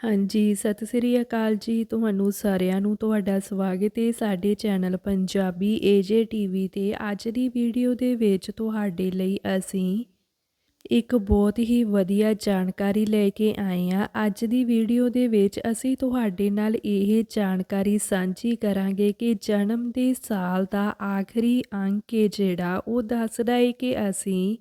ਹਾਂਜੀ, ਸਤਿ ਸ੍ਰੀ ਅਕਾਲ ਜੀ ਤੁਹਾਨੂੰ ਸਾਰਿਆਂ ਨੂੰ ਤੁਹਾਡਾ ਸਵਾਗਤ ਹੈ ਸਾਡੇ ਚੈਨਲ ਪੰਜਾਬੀ ਏਜੇ ਟੀਵੀ ਤੇ। ਅੱਜ ਦੀ ਵੀਡੀਓ ਦੇ ਵਿੱਚ ਤੁਹਾਡੇ ਲਈ ਅਸੀਂ ਇੱਕ ਬਹੁਤ ਹੀ ਵਧੀਆ ਜਾਣਕਾਰੀ ਲੈ ਕੇ ਆਏ ਹਾਂ। ਅੱਜ ਦੀ ਵੀਡੀਓ ਦੇ ਵਿੱਚ ਅਸੀਂ ਤੁਹਾਡੇ ਨਾਲ ਇਹ ਜਾਣਕਾਰੀ ਸਾਂਝੀ ਕਰਾਂਗੇ ਕਿ ਜਨਮ ਦੇ ਸਾਲ ਦਾ ਆਖਰੀ ਅੰਕ ਹੈ ਜਿਹੜਾ ਉਹ ਦੱਸਦਾ ਹੈ ਕਿ ਅਸੀਂ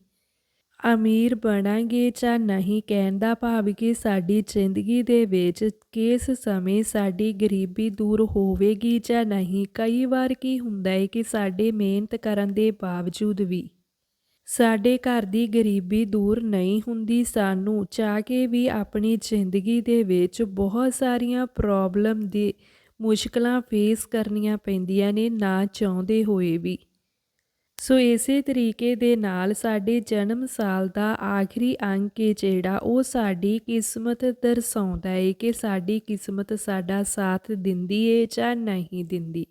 ਅਮੀਰ ਬਣਾਂਗੇ ਜਾਂ ਨਹੀਂ ਕਹਿਣ ਦਾ ਭਾਵ ਕਿ ਸਾਡੀ ਜ਼ਿੰਦਗੀ ਦੇ ਵਿੱਚ ਕਿਸ ਸਮੇਂ ਸਾਡੀ ਗਰੀਬੀ ਦੂਰ ਹੋਵੇਗੀ ਜਾਂ ਨਹੀਂ। ਕਈ ਵਾਰ ਕੀ ਹੁੰਦਾ ਹੈ ਕਿ ਸਾਡੇ ਮਿਹਨਤ ਕਰਨ ਦੇ ਬਾਵਜੂਦ ਵੀ ਸਾਡੇ ਘਰ ਦੀ ਗਰੀਬੀ ਦੂਰ ਨਹੀਂ ਹੁੰਦੀ, ਸਾਨੂੰ ਚਾਹ ਕੇ ਵੀ ਆਪਣੀ ਜ਼ਿੰਦਗੀ ਦੇ ਵਿੱਚ ਬਹੁਤ ਸਾਰੀਆਂ ਪ੍ਰੋਬਲਮ ਦੀ ਮੁਸ਼ਕਲਾਂ ਫੇਸ ਕਰਨੀਆਂ ਪੈਂਦੀਆਂ ਨੇ, ਨਾ ਚਾਹੁੰਦੇ ਹੋਏ ਵੀ। ਸੋ ਇਸੇ ਤਰੀਕੇ ਦੇ ਨਾਲ ਸਾਡੇ ਜਨਮ ਸਾਲ ਦਾ ਆਖਰੀ ਅੰਕ ਹੈ ਜਿਹੜਾ, ਉਹ ਸਾਡੀ ਕਿਸਮਤ ਦਰਸਾਉਂਦਾ ਹੈ ਕਿ ਸਾਡੀ ਕਿਸਮਤ ਸਾਡਾ ਸਾਥ ਦਿੰਦੀ ਹੈ ਜਾਂ ਨਹੀਂ ਦਿੰਦੀ।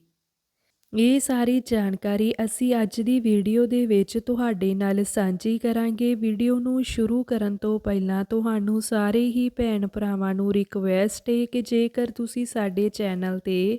ਇਹ ਸਾਰੀ ਜਾਣਕਾਰੀ ਅਸੀਂ ਅੱਜ ਦੀ ਵੀਡੀਓ ਦੇ ਵਿੱਚ ਤੁਹਾਡੇ ਨਾਲ ਸਾਂਝੀ ਕਰਾਂਗੇ। ਵੀਡੀਓ ਨੂੰ ਸ਼ੁਰੂ ਕਰਨ ਤੋਂ ਪਹਿਲਾਂ ਤੁਹਾਨੂੰ ਸਾਰੇ ਹੀ ਭੈਣ ਭਰਾਵਾਂ ਨੂੰ ਰਿਕਵੈਸਟ ਹੈ ਕਿ ਜੇਕਰ ਤੁਸੀਂ ਸਾਡੇ ਚੈਨਲ ਤੇ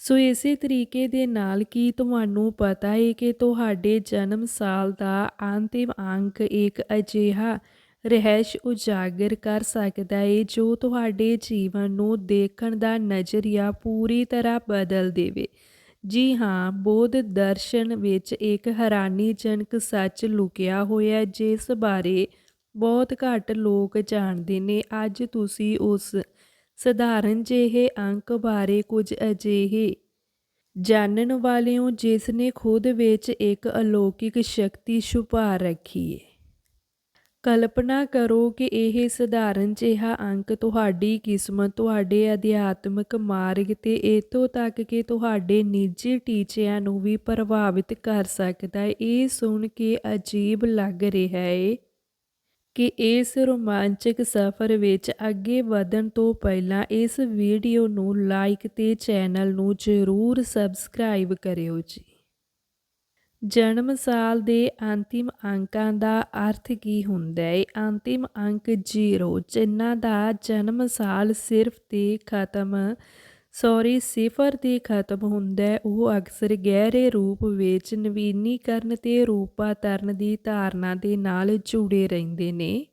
ਸੋ ਇਸੇ ਤਰੀਕੇ ਦੇ ਨਾਲ ਕੀ ਤੁਹਾਨੂੰ ਪਤਾ ਹੈ ਕਿ ਤੁਹਾਡੇ ਜਨਮ ਸਾਲ ਦਾ ਅੰਤਿਮ ਅੰਕ ਇੱਕ ਅਜਿਹਾ ਰਹਿਸ਼ ਉਜਾਗਰ ਕਰ ਸਕਦਾ ਹੈ ਜੋ ਤੁਹਾਡੇ ਜੀਵਨ ਨੂੰ ਦੇਖਣ ਦਾ ਨਜ਼ਰੀਆ ਪੂਰੀ ਤਰ੍ਹਾਂ ਬਦਲ ਦੇਵੇ। ਜੀ ਹਾਂ, ਬੋਧ ਦਰਸ਼ਨ ਵਿੱਚ ਇੱਕ ਹੈਰਾਨੀਜਨਕ ਸੱਚ ਲੁਕਿਆ ਹੋਇਆ ਜਿਸ ਬਾਰੇ ਬਹੁਤ ਘੱਟ ਲੋਕ ਜਾਣਦੇ ਨੇ। ਅੱਜ ਤੁਸੀਂ ਉਸ ਸਧਾਰਨ ਜਿਹੇ ਅੰਕ ਬਾਰੇ ਕੁਝ ਅਜਿਹੇ। ਜਾਣਨ ਵਾਲਿਓ ਜਿਸ ਨੇ ਖੁਦ ਵਿੱਚ ਇੱਕ ਅਲੌਕਿਕ ਸ਼ਕਤੀ ਛੁਪਾ ਰੱਖੀ ਹੈ ਕਲਪਨਾ ਕਰੋ ਕਿ ਇਹ ਸਧਾਰਨ ਜਿਹਾ ਅੰਕ ਤੁਹਾਡੀ ਕਿਸਮਤ, ਤੁਹਾਡੇ ਅਧਿਆਤਮਿਕ ਮਾਰਗ ਤੇ ਇਤੋਂ ਤੱਕ ਕਿ ਤੁਹਾਡੇ ਨਿੱਜੀ ਟੀਚਿਆਂ ਨੂੰ ਵੀ ਪ੍ਰਭਾਵਿਤ ਕਰ ਸਕਦਾ ਹੈ ਇਹ ਸੁਣ ਕੇ ਅਜੀਬ ਲੱਗ ਰਿਹਾ ਹੈ ਕਿ ਇਸ ਰੋਮਾਂਚਕ ਸਫ਼ਰ ਵਿੱਚ ਅੱਗੇ ਵਧਣ ਤੋਂ ਪਹਿਲਾਂ ਇਸ ਵੀਡੀਓ ਨੂੰ ਲਾਈਕ ਤੇ ਚੈਨਲ ਨੂੰ ਜ਼ਰੂਰ ਸਬਸਕ੍ਰਾਈਬ ਕਰਿਓ ਜੀ। ਜਨਮ ਸਾਲ ਦੇ ਅੰਤਿਮ ਅੰਕਾਂ ਦਾ ਅਰਥ ਕੀ ਹੁੰਦਾ ਹੈ? ਅੰਤਿਮ ਅੰਕ 0 ਜਿਨ੍ਹਾਂ ਦਾ ਜਨਮ ਸਾਲ ਸਿਰਫ ਤੇ ਖਤਮ ਸੌਰੀ, ਸਿਫਰ ਤੇ ਖਤਮ ਹੁੰਦਾ, ਉਹ ਅਕਸਰ ਗਹਿਰੇ ਰੂਪ ਵਿੱਚ ਨਵੀਨੀਕਰਨ ਤੇ ਰੂਪਾਂਤਰਨ ਦੀ ਧਾਰਨਾ ਦੇ ਨਾਲ ਜੁੜੇ ਰਹਿੰਦੇ ਨੇ।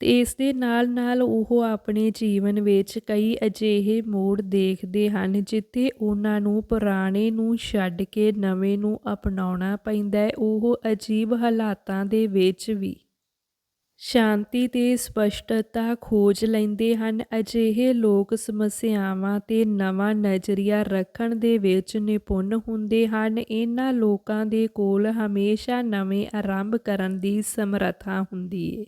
ਤੇ ਇਸ ਦੇ ਨਾਲ ਨਾਲ ਉਹ ਆਪਣੇ ਜੀਵਨ ਵਿੱਚ ਕਈ ਅਜਿਹੇ ਮੋੜ ਦੇਖਦੇ ਹਨ, ਜਿੱਥੇ ਉਹਨਾਂ ਨੂੰ ਪੁਰਾਣੇ ਨੂੰ ਛੱਡ ਕੇ ਨਵੇਂ ਨੂੰ ਅਪਣਾਉਣਾ ਪੈਂਦਾ। ਹੈ ਉਹ ਅਜੀਬ ਹਾਲਾਤਾਂ ਦੇ ਵਿੱਚ ਵੀ ਸ਼ਾਂਤੀ ਤੇ ਸਪਸ਼ਟਤਾ ਖੋਜ ਲੈਂਦੇ ਹਨ। ਅਜਿਹੇ ਲੋਕ ਸਮੱਸਿਆਵਾਂ ਤੇ ਨਵਾਂ ਨਜ਼ਰੀਆ ਰੱਖਣ ਦੇ ਵਿੱਚ ਨਿਪੁੰਨ ਹੁੰਦੇ ਹਨ। ਇਹਨਾਂ ਲੋਕਾਂ ਦੇ ਕੋਲ ਹਮੇਸ਼ਾ ਨਵੇਂ ਆਰੰਭ ਕਰਨ ਦੀ ਸਮਰੱਥਾ ਹੁੰਦੀ ਹੈ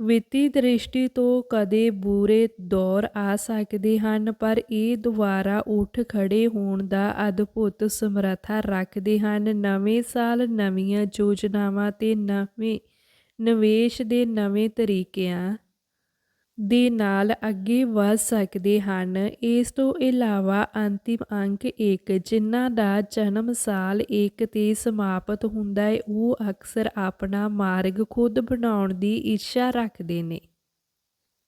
ਵਿੱਤੀ ਦ੍ਰਿਸ਼ਟੀ ਤੋਂ ਕਦੇ ਬੁਰੇ ਦੌਰ ਆ ਸਕਦੇ ਹਨ, ਪਰ ਇਹ ਦੁਬਾਰਾ ਉੱਠ ਖੜੇ ਹੋਣ ਦਾ ਅਦਭੁਤ ਸਮਰੱਥਾ ਰੱਖਦੇ ਹਨ। ਨਵੇਂ ਸਾਲ, ਨਵੀਆਂ ਯੋਜਨਾਵਾਂ ਤੇ ਨਵੇਂ ਨਿਵੇਸ਼ ਦੇ ਨਵੇਂ ਤਰੀਕਿਆਂ ਦੇ ਨਾਲ ਅੱਗੇ ਵਧ ਸਕਦੇ ਹਨ। ਇਸ ਤੋਂ ਇਲਾਵਾ ਅੰਤਿਮ ਅੰਕ 1 ਜਿਨ੍ਹਾਂ ਦਾ ਜਨਮ ਸਾਲ 1 ਤੇ ਸਮਾਪਤ ਹੁੰਦਾ ਹੈ, ਉਹ ਅਕਸਰ ਆਪਣਾ ਮਾਰਗ ਖੁਦ ਬਣਾਉਣ ਦੀ ਇੱਛਾ ਰੱਖਦੇ ਨੇ।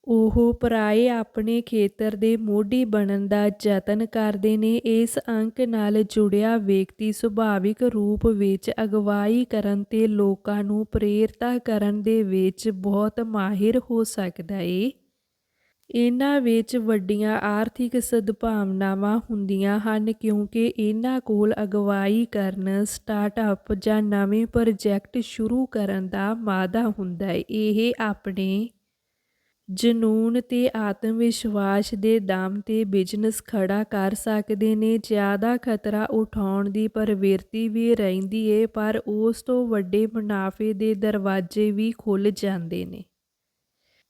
ਉਹ ਪਰਾਏ ਆਪਣੇ ਖੇਤਰ ਦੇ ਮੋਢੀ ਬਣਨ ਦਾ ਯਤਨ ਕਰਦੇ ਨੇ। ਇਸ ਅੰਕ ਨਾਲ ਜੁੜਿਆ ਵਿਅਕਤੀ ਸੁਭਾਵਿਕ ਰੂਪ ਵਿੱਚ ਅਗਵਾਈ ਕਰਨ ਤੇ ਲੋਕਾਂ ਨੂੰ ਪ੍ਰੇਰਤਾ ਕਰਨ ਦੇ ਵਿੱਚ ਬਹੁਤ ਮਾਹਿਰ ਹੋ ਸਕਦਾ ਹੈ ਇਹਨਾਂ ਵਿੱਚ ਵੱਡੀਆਂ ਆਰਥਿਕ ਸਦਭਾਵਨਾਵਾਂ ਹੁੰਦੀਆਂ ਹਨ ਕਿਉਂਕਿ ਇਹਨਾਂ ਕੋਲ ਅਗਵਾਈ ਕਰਨ, ਸਟਾਰਟਅਪ ਜਾਂ ਨਵੇਂ ਪ੍ਰੋਜੈਕਟ ਸ਼ੁਰੂ ਕਰਨ ਦਾ ਮਾਦਾ ਹੁੰਦਾ ਹੈ ਇਹ ਆਪਣੇ ਜਨੂਨ ਤੇ ਆਤਮ ਵਿਸ਼ਵਾਸ ਦੇ ਦਮ ਤੇ ਬਿਜ਼ਨਸ ਖੜਾ ਕਰ ਸਕਦੇ ਨੇ, ਜ਼ਿਆਦਾ ਖਤਰਾ ਉਠਾਉਣ ਦੀ ਪ੍ਰਵਿਰਤੀ ਵੀ ਰਹਿੰਦੀ ਏ, ਪਰ ਉਸ ਤੋਂ ਵੱਡੇ ਮੁਨਾਫੇ ਦੇ ਦਰਵਾਜ਼ੇ ਵੀ ਖੁੱਲ ਜਾਂਦੇ ਨੇ।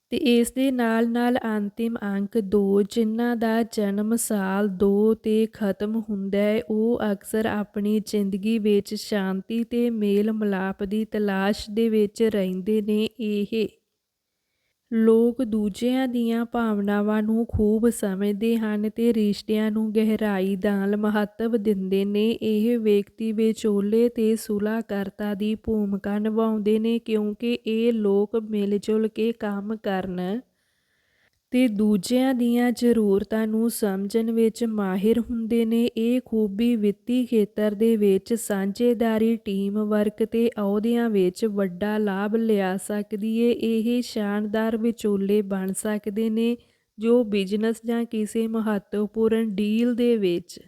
ਤੇ ਇਸ ਦੇ ਨਾਲ-ਨਾਲ ਅੰਤਿਮ ਅੰਕ 2 ਜਿਨ੍ਹਾਂ ਦਾ ਜਨਮ ਸਾਲ 2 ਤੇ ਖਤਮ ਹੁੰਦਾ ਹੈ, ਉਹ ਅਕਸਰ ਆਪਣੀ ਜ਼ਿੰਦਗੀ ਵਿੱਚ ਸ਼ਾਂਤੀ ਤੇ ਮੇਲ ਮਿਲਾਪ ਦੀ ਤਲਾਸ਼ ਦੇ ਵਿੱਚ ਰਹਿੰਦੇ ਨੇ, ਇਹ ਲੋਕ ਦੂਜਿਆਂ ਦੀਆਂ ਭਾਵਨਾਵਾਂ ਨੂੰ ਖੂਬ ਸਮਝਦੇ ਹਨ ਤੇ ਰਿਸ਼ਤਿਆਂ ਨੂੰ ਗਹਿਰਾਈ ਨਾਲ ਮਹੱਤਵ ਦਿੰਦੇ ਨੇ। ਇਹ ਵਿਅਕਤੀ ਵਿਚੋਲੇ ਤੇ ਸੁਲਾਹਕਰਤਾ ਦੀ ਭੂਮਿਕਾ ਨਿਭਾਉਂਦੇ ਨੇ ਕਿਉਂਕਿ ਇਹ ਲੋਕ ਮਿਲ ਜੁਲ ਕੇ ਕੰਮ ਕਰਨ ਤੇ ਦੂਜਿਆਂ ਦੀਆਂ ਜ਼ਰੂਰਤਾਂ ਨੂੰ ਸਮਝਣ ਵਿੱਚ ਮਾਹਿਰ ਹੁੰਦੇ ਨੇ। ਇਹ ਖੂਬੀ ਵਿੱਤੀ ਖੇਤਰ ਦੇ ਵਿੱਚ ਸਾਂਝੇਦਾਰੀ, ਟੀਮ ਵਰਕ ਤੇ ਅਹੁਦਿਆਂ ਵਿੱਚ ਵੱਡਾ ਲਾਭ ਲਿਆ ਸਕਦੀ ਏ। ਇਹ ਸ਼ਾਨਦਾਰ ਵਿਚੋਲੇ ਬਣ ਸਕਦੇ ਨੇ ਜੋ ਬਿਜ਼ਨਸ ਜਾਂ ਕਿਸੇ ਮਹੱਤਵਪੂਰਨ ਡੀਲ ਦੇ ਵਿੱਚ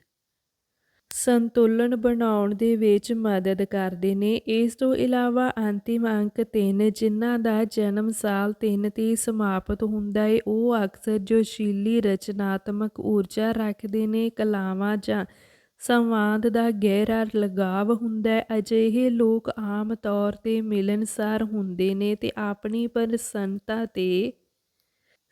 ਸੰਤੁਲਨ ਬਣਾਉਣ ਦੇ ਵਿੱਚ ਮਦਦ ਕਰਦੇ ਨੇ। ਇਸ ਤੋਂ ਇਲਾਵਾ ਅੰਤਿਮ ਅੰਕ 3 ਜਿਨ੍ਹਾਂ ਦਾ ਜਨਮ ਸਾਲ 3 ਤੇ ਸਮਾਪਤ ਹੁੰਦਾ ਹੈ ਉਹ ਅਕਸਰ ਜੋਸ਼ੀਲੀ ਰਚਨਾਤਮਕ ਊਰਜਾ ਰੱਖਦੇ ਨੇ, ਕਲਾਵਾਂ ਜਾਂ ਸੰਵਾਦ ਦਾ ਗਹਿਰਾ ਲਗਾਵ ਹੁੰਦਾ ਹੈ ਅਜਿਹੇ ਲੋਕ ਆਮ ਤੌਰ ਤੇ ਮਿਲਨਸਾਰ ਹੁੰਦੇ ਨੇ ਤੇ ਆਪਣੀ ਪ੍ਰਸੰਨਤਾ ਤੇ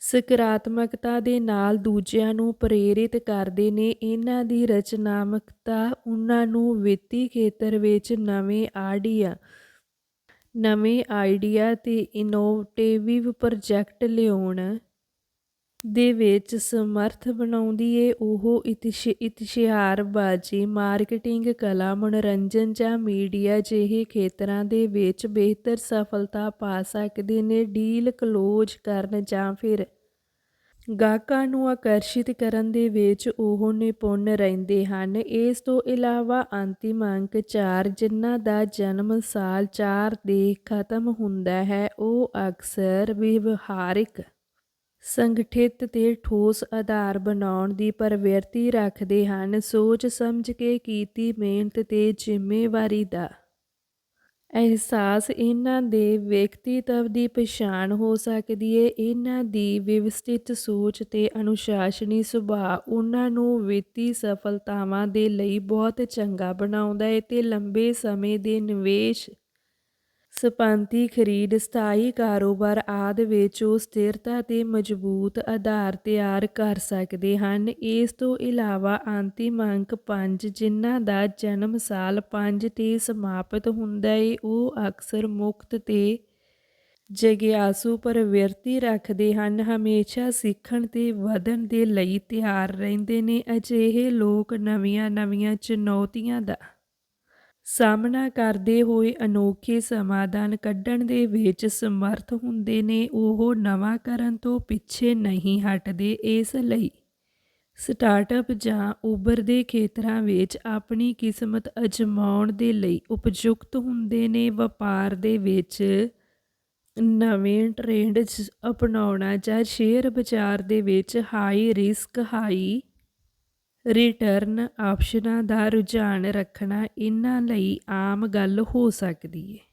ਸਕਾਰਾਤਮਕਤਾ ਦੇ ਨਾਲ ਦੂਜਿਆਂ ਨੂੰ ਪ੍ਰੇਰਿਤ ਕਰਦੇ ਨੇ। ਇਹਨਾਂ ਦੀ ਰਚਨਾਤਮਕਤਾ ਉਹਨਾਂ ਨੂੰ ਵਿੱਤੀ ਖੇਤਰ ਵਿੱਚ ਨਵੇਂ ਆਈਡੀਆ ਨਵੇਂ ਆਈਡੀਆ ਤੇ ਇਨੋਵੇਟਿਵ ਪ੍ਰੋਜੈਕਟ ਲਿਆਉਣ ਦੇ ਵਿੱਚ ਸਮਰਥ ਬਣਾਉਂਦੀ ਏ ਉਹ ਇਤਿਸ਼ਾਰਬਾਜ਼ੀ ਮਾਰਕੀਟਿੰਗ, ਕਲਾ, ਮਨੋਰੰਜਨ ਜਾਂ ਮੀਡੀਆ ਜਿਹੇ ਖੇਤਰਾਂ ਦੇ ਵਿੱਚ ਬਿਹਤਰ ਸਫਲਤਾ ਪਾ ਸਕਦੇ ਨੇ, ਡੀਲ ਕਲੋਜ਼ ਕਰਨ ਜਾਂ ਫਿਰ ਗਾਹਕਾਂ ਨੂੰ ਆਕਰਸ਼ਿਤ ਕਰਨ ਦੇ ਵਿੱਚ ਉਹ ਨਿਪੁੰਨ ਰਹਿੰਦੇ ਹਨ। ਇਸ ਤੋਂ ਇਲਾਵਾ ਅੰਤਿਮ ਅੰਕ 4 ਜਿਨ੍ਹਾਂ ਦਾ ਜਨਮ ਸਾਲ 4 ਦੇ ਖਤਮ ਹੁੰਦਾ ਹੈ, ਉਹ ਅਕਸਰ ਵਿਵਹਾਰਿਕ ਸੰਗਠਿਤ ਤੇ ਠੋਸ ਆਧਾਰ ਬਣਾਉਣ ਦੀ ਪ੍ਰਵਿਰਤੀ ਰੱਖਦੇ ਹਨ। ਸੋਚ ਸਮਝ ਕੇ ਕੀਤੀ ਮਿਹਨਤ ਤੇ ਜ਼ਿੰਮੇਵਾਰੀ ਦਾ ਅਹਿਸਾਸ ਇਹਨਾਂ ਦੇ ਵਿਅਕਤੀਤਵ ਦੀ ਪਛਾਣ ਹੋ ਸਕਦੀ ਹੈ ਇਹਨਾਂ ਦੀ ਵਿਵਸਥਿਤ ਸੋਚ ਤੇ ਅਨੁਸ਼ਾਸਨੀ ਸੁਭਾਅ ਉਹਨਾਂ ਨੂੰ ਵਿੱਤੀ ਸਫਲਤਾਵਾਂ ਦੇ ਲਈ ਬਹੁਤ ਚੰਗਾ ਬਣਾਉਂਦਾ ਹੈ ਤੇ ਲੰਬੇ ਸਮੇਂ ਦੇ ਨਿਵੇਸ਼ ਸਪੰਤੀ ਖਰੀਦ, ਸਥਾਈ ਕਾਰੋਬਾਰ ਆਦਿ ਵਿੱਚ ਉਹ ਸਥਿਰਤਾ ਤੇ ਮਜ਼ਬੂਤ ਆਧਾਰ ਤਿਆਰ ਕਰ ਸਕਦੇ ਹਨ। ਇਸ ਤੋਂ ਇਲਾਵਾ ਅੰਤਿਮ ਅੰਕ 5 ਜਿਨ੍ਹਾਂ ਦਾ ਜਨਮ ਸਾਲ 5 ਤੇ ਸਮਾਪਤ ਹੁੰਦਾ ਏ, ਉਹ ਅਕਸਰ ਮੁਕਤ ਤੇ ਜਗਿਆਸੂ ਪ੍ਰਵਿਰਤੀ ਰੱਖਦੇ ਹਨ। ਹਮੇਸ਼ਾ ਸਿੱਖਣ ਤੇ ਵਧਣ ਦੇ ਲਈ ਤਿਆਰ ਰਹਿੰਦੇ ਨੇ ਅਜਿਹੇ ਲੋਕ ਨਵੀਆਂ-ਨਵੀਆਂ ਚੁਣੌਤੀਆਂ ਦਾ ਸਾਹਮਣਾ ਕਰਦੇ ਹੋਏ ਅਨੋਖੇ ਸਮਾਧਾਨ ਕੱਢਣ ਦੇ ਵਿੱਚ ਸਮਰਥ ਹੁੰਦੇ ਨੇ, ਉਹ ਨਵਾਂ ਕਰਨ ਤੋਂ ਪਿੱਛੇ ਨਹੀਂ ਹਟਦੇ ਇਸ ਲਈ। ਸਟਾਰਟਅਪ ਜਾਂ ਉਭਰਦੇ ਖੇਤਰਾਂ ਵਿੱਚ ਆਪਣੀ ਕਿਸਮਤ ਅਜਮਾਉਣ ਦੇ ਲਈ ਉਪਯੁਕਤ ਹੁੰਦੇ ਨੇ। ਵਪਾਰ ਦੇ ਵਿੱਚ ਨਵੇਂ ਟ੍ਰੈਂਡਸ ਅਪਣਾਉਣਾ ਜਾਂ ਸ਼ੇਅਰ ਬਾਜ਼ਾਰ ਦੇ ਵਿੱਚ ਹਾਈ ਰਿਸਕ ਹਾਈ ਰਿਟਰਨ ਆਪਸ਼ਨਾਂ ਦਾ ਰੁਝਾਨ ਰੱਖਣਾ ਇਹਨਾਂ ਲਈ ਆਮ ਗੱਲ ਹੋ ਸਕਦੀ ਹੈ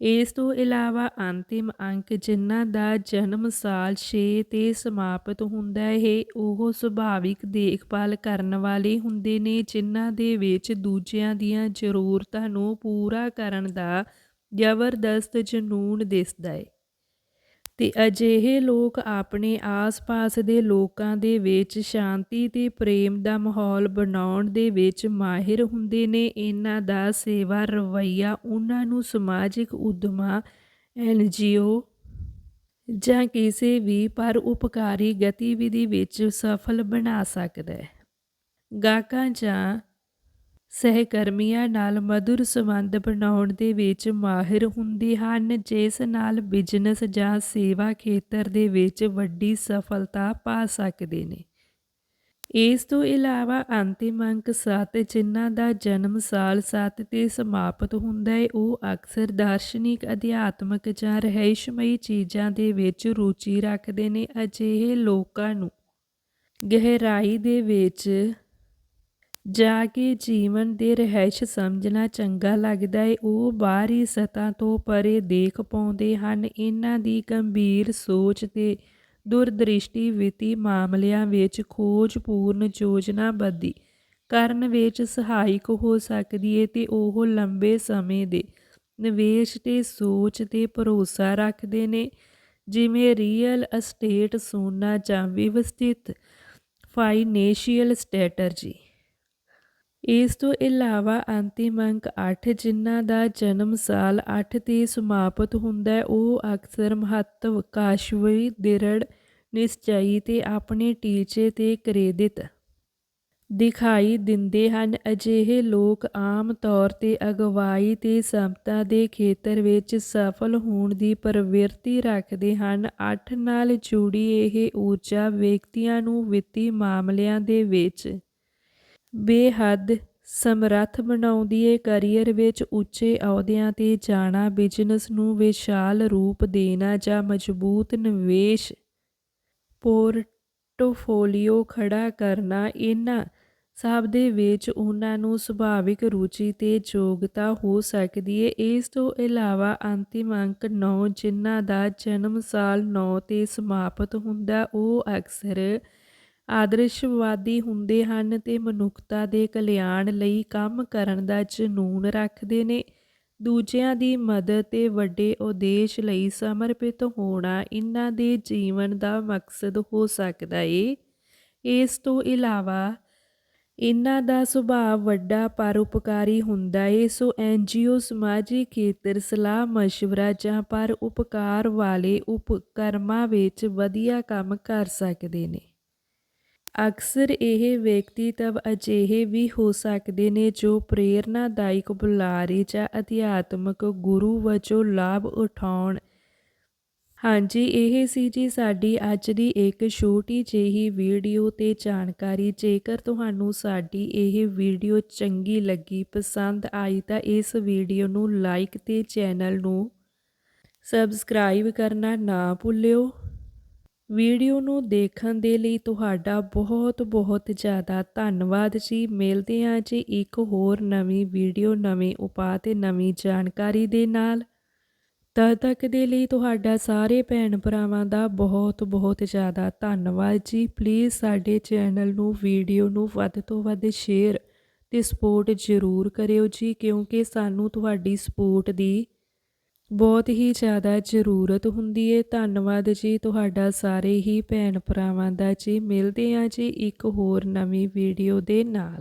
ਇਸ ਤੋਂ ਇਲਾਵਾ ਅੰਤਿਮ ਅੰਕ ਜਿਨ੍ਹਾਂ ਦਾ ਜਨਮ ਸਾਲ 6 ਤੇ ਸਮਾਪਤ ਹੁੰਦਾ ਹੈ, ਉਹ ਸੁਭਾਵਿਕ ਦੇਖਭਾਲ ਕਰਨ ਵਾਲੇ ਹੁੰਦੇ ਨੇ, ਜਿਨ੍ਹਾਂ ਦੇ ਵਿੱਚ ਦੂਜਿਆਂ ਦੀਆਂ ਜ਼ਰੂਰਤਾਂ ਨੂੰ ਪੂਰਾ ਕਰਨ ਦਾ ਜ਼ਬਰਦਸਤ ਜਨੂਨ ਦਿਸਦਾ ਹੈ। ਤੇ ਅਜਿਹੇ ਲੋਕ ਆਪਣੇ ਆਸ-ਪਾਸ ਦੇ ਲੋਕਾਂ ਦੇ ਵਿੱਚ ਸ਼ਾਂਤੀ ਤੇ ਪ੍ਰੇਮ ਦਾ ਮਾਹੌਲ ਬਣਾਉਣ ਦੇ ਵਿੱਚ ਮਾਹਿਰ ਹੁੰਦੇ ਨੇ। ਇਹਨਾਂ ਦਾ ਸੇਵਾ ਰਵੱਈਆ ਉਹਨਾਂ ਨੂੰ ਸਮਾਜਿਕ ਉਦਮਾਂ ਐਨਜੀਓ ਜਾਂ ਕਿਸੇ ਵੀ ਪਰ ਉਪਕਾਰੀ ਗਤੀਵਿਧੀ ਵਿੱਚ ਸਫਲ ਬਣਾ ਸਕਦਾ ਹੈ। ਗਾਹਕਾਂ ਜਾਂ ਸਹਿਕਰਮੀਆਂ ਨਾਲ ਮధుਰ ਸੰਬੰਧ ਬਣਾਉਣ ਦੇ ਵਿੱਚ ਮਾਹਿਰ ਹੁੰਦੇ ਹਨ, ਜਿਸ ਨਾਲ ਬਿਜ਼ਨਸ ਜਾਂ ਸੇਵਾ ਖੇਤਰ ਦੇ ਵਿੱਚ ਵੱਡੀ ਸਫਲਤਾ ਪਾ ਸਕਦੇ ਨੇ। ਇਸ ਤੋਂ ਇਲਾਵਾ ਅੰਤਿਮ ਅੰਕ 7 ਜਿਨ੍ਹਾਂ ਦਾ ਜਨਮ ਸਾਲ 7 ਤੇ ਸਮਾਪਤ ਹੁੰਦਾ ਹੈ, ਉਹ ਅਕਸਰ ਦਾਰਸ਼ਨਿਕ, ਅਧਿਆਤਮਕ ਜਾਂ ਰਹਿਸ਼ਮਈ ਚੀਜ਼ਾਂ ਦੇ ਵਿੱਚ ਰੁਚੀ ਰੱਖਦੇ ਨੇ। ਅਜਿਹੇ ਲੋਕਾਂ ਨੂੰ ਗਹਿਰਾਈ ਦੇ ਵਿੱਚ ਜਾ ਕੇ ਜੀਵਨ ਦੇ ਰਹਿਸ਼ ਸਮਝਣਾ ਚੰਗਾ ਲੱਗਦਾ ਏ। ਉਹ ਬਾਹਰੀ ਸਤਾ ਤੋਂ ਪਰੇ ਦੇਖ ਪਾਉਂਦੇ ਹਨ। ਇਹਨਾਂ ਦੀ ਗੰਭੀਰ ਸੋਚ ਤੇ ਦੁਰਦ੍ਰਿਸ਼ਟੀ ਵਿੱਤੀ ਮਾਮਲਿਆਂ ਵਿੱਚ ਖੋਜਪੂਰਨ ਯੋਜਨਾਬੱਧੀ ਕਰਨ ਵਿੱਚ ਸਹਾਇਕ ਹੋ ਸਕਦੀ ਏ ਤੇ ਉਹ ਲੰਬੇ ਸਮੇਂ ਦੇ ਨਿਵੇਸ਼ ਤੇ ਸੋਚ ਤੇ ਭਰੋਸਾ ਰੱਖਦੇ ਨੇ। ਜਿਵੇਂ ਰੀਅਲ ਅਸਟੇਟ ਸੋਨਾ ਜਾਂ ਵਿਵਸਥਿਤ ਫਾਈਨੈਂਸ਼ੀਅਲ ਸਟ੍ਰੈਟਜੀ ਇਸ ਤੋਂ ਇਲਾਵਾ ਅੰਤਿਮ ਅੰਕ 8 ਜਿਨ੍ਹਾਂ ਦਾ ਜਨਮ ਸਾਲ 8 ਤੇ ਸਮਾਪਤ ਹੁੰਦਾ ਹੈ, ਉਹ ਅਕਸਰ ਮਹੱਤਵ ਕਾਸ਼ਵੀ ਦ੍ਰਿੜ, ਨਿਸ਼ਚਈ ਤੇ ਆਪਣੇ ਟੀਚੇ ਤੇ ਕ੍ਰੇਡਿਟ ਦਿਖਾਈ ਦਿੰਦੇ ਹਨ। ਅਜਿਹੇ ਲੋਕ ਆਮ ਤੌਰ ਤੇ ਅਗਵਾਈ ਤੇ ਸਮਤਾ ਦੇ ਖੇਤਰ ਵਿੱਚ ਸਫਲ ਹੋਣ ਦੀ ਪ੍ਰਵਿਰਤੀ ਰੱਖਦੇ ਹਨ। ਅੱਠ ਨਾਲ ਜੁੜੀ ਇਹ ਊਰਜਾ ਵਿਅਕਤੀਆਂ ਨੂੰ ਵਿੱਤੀ ਮਾਮਲਿਆਂ ਦੇ ਵਿੱਚ ਬੇਹੱਦ ਸਮਰੱਥ ਬਣਾਉਂਦੀ ਹੈ ਕਰੀਅਰ ਵਿੱਚ ਉੱਚੇ ਅਹੁਦਿਆਂ ਤੇ ਜਾਣਾ ਬਿਜ਼ਨਸ ਨੂੰ ਵਿਸ਼ਾਲ ਰੂਪ ਦੇਣਾ ਜਾਂ ਮਜ਼ਬੂਤ ਨਿਵੇਸ਼ ਪੋਰਟਫੋਲੀਓ ਖੜਾ ਕਰਨਾ, ਇਹਨਾਂ ਸਭ ਦੇ ਵਿੱਚ ਉਹਨਾਂ ਨੂੰ ਸੁਭਾਵਿਕ ਰੁਚੀ ਤੇ ਯੋਗਤਾ ਹੋ ਸਕਦੀ ਹੈ ਇਸ ਤੋਂ ਇਲਾਵਾ ਅੰਤਿਮ ਅੰਕ 9 ਜਿਨ੍ਹਾਂ ਦਾ ਜਨਮ ਸਾਲ 9 ਤੇ ਸਮਾਪਤ ਹੁੰਦਾ, ਉਹ ਅਕਸਰ ਆਦਰਸ਼ਵਾਦੀ ਹੁੰਦੇ ਹਨ ਤੇ ਮਨੁੱਖਤਾ ਦੇ ਕਲਿਆਣ ਲਈ ਕੰਮ ਕਰਨ ਦਾ ਜਨੂੰਨ ਰੱਖਦੇ ਨੇ। ਦੂਜਿਆਂ ਦੀ ਮਦਦ ਤੇ ਵੱਡੇ ਉਦੇਸ਼ ਲਈ ਸਮਰਪਿਤ ਹੋਣਾ ਇਹਨਾਂ ਦੇ ਜੀਵਨ ਦਾ ਮਕਸਦ ਹੋ ਸਕਦਾ ਏ। ਇਸ ਤੋਂ ਇਲਾਵਾ ਇਹਨਾਂ ਦਾ ਸੁਭਾਅ ਵੱਡਾ ਪਰਉਪਕਾਰੀ ਹੁੰਦਾ ਏ, ਸੋ ਐਨਜੀਓ ਸਮਾਜਿਕ ਖੇਤਰ ਸਲਾਹ مشਵਰਾ ਜਾਂ ਪਰ ਉਪਕਾਰ ਵਾਲੇ ਉਪਕਰਮਾਂ ਵਿੱਚ ਵਧੀਆ ਕੰਮ ਕਰ ਸਕਦੇ ਨੇ। ਅਕਸਰ ਇਹ ਵਿਅਕਤੀਤਵ ਅਜਿਹੇ ਵੀ ਹੋ ਸਕਦੇ ਨੇ ਜੋ ਪ੍ਰੇਰਨਾਦਾਇਕ ਬੁਲਾਰੇ ਜਾਂ ਅਧਿਆਤਮਕ ਗੁਰੂ ਵਜੋਂ ਲਾਭ ਉਠਾਉਣ। ਹਾਂਜੀ, ਇਹ ਸੀ ਜੀ ਸਾਡੀ ਅੱਜ ਦੀ ਇੱਕ ਛੋਟੀ ਜਿਹੀ ਵੀਡੀਓ ਤੇ ਜਾਣਕਾਰੀ। ਜੇਕਰ ਤੁਹਾਨੂੰ ਸਾਡੀ ਇਹ ਵੀਡੀਓ ਚੰਗੀ ਲੱਗੀ, ਪਸੰਦ ਆਈ ਤਾਂ ਇਸ ਵੀਡੀਓ ਨੂੰ ਲਾਈਕ ਤੇ ਚੈਨਲ ਨੂੰ ਸਬਸਕ੍ਰਾਈਬ ਕਰਨਾ ਨਾ ਭੁੱਲਿਓ। ਵੀਡੀਓ ਨੂੰ ਦੇਖਣ ਦੇ ਲਈ ਤੁਹਾਡਾ ਬਹੁਤ ਬਹੁਤ ਜ਼ਿਆਦਾ ਧੰਨਵਾਦ ਜੀ। ਮਿਲਦੇ ਹਾਂ ਜੀ ਇੱਕ ਹੋਰ ਨਵੀਂ ਵੀਡੀਓ, ਨਵੇਂ ਉਪਾਅ ਤੇ ਨਵੀਂ ਜਾਣਕਾਰੀ ਦੇ ਨਾਲ। ਤਦ ਤੱਕ ਦੇ ਲਈ ਤੁਹਾਡਾ ਸਾਰੇ ਭੈਣ ਭਰਾਵਾਂ ਦਾ ਬਹੁਤ ਬਹੁਤ ਜ਼ਿਆਦਾ ਧੰਨਵਾਦ ਜੀ। ਪਲੀਜ਼ ਸਾਡੇ ਚੈਨਲ ਨੂੰ ਵੀਡੀਓ ਨੂੰ ਵੱਧ ਤੋਂ ਵੱਧ ਸ਼ੇਅਰ ਤੇ ਸਪੋਰਟ ਜ਼ਰੂਰ ਕਰਿਓ ਜੀ, ਕਿਉਂਕਿ ਸਾਨੂੰ ਤੁਹਾਡੀ ਸਪੋਰਟ ਦੀ ਬਹੁਤ ਹੀ ਜ਼ਿਆਦਾ ਜ਼ਰੂਰਤ ਹੁੰਦੀ ਹੈ ਧੰਨਵਾਦ ਜੀ ਤੁਹਾਡਾ ਸਾਰੇ ਹੀ ਭੈਣ ਭਰਾਵਾਂ ਦਾ ਜੀ। ਮਿਲਦੇ ਹਾਂ ਜੀ ਇੱਕ ਹੋਰ ਨਵੀਂ ਵੀਡੀਓ ਦੇ ਨਾਲ।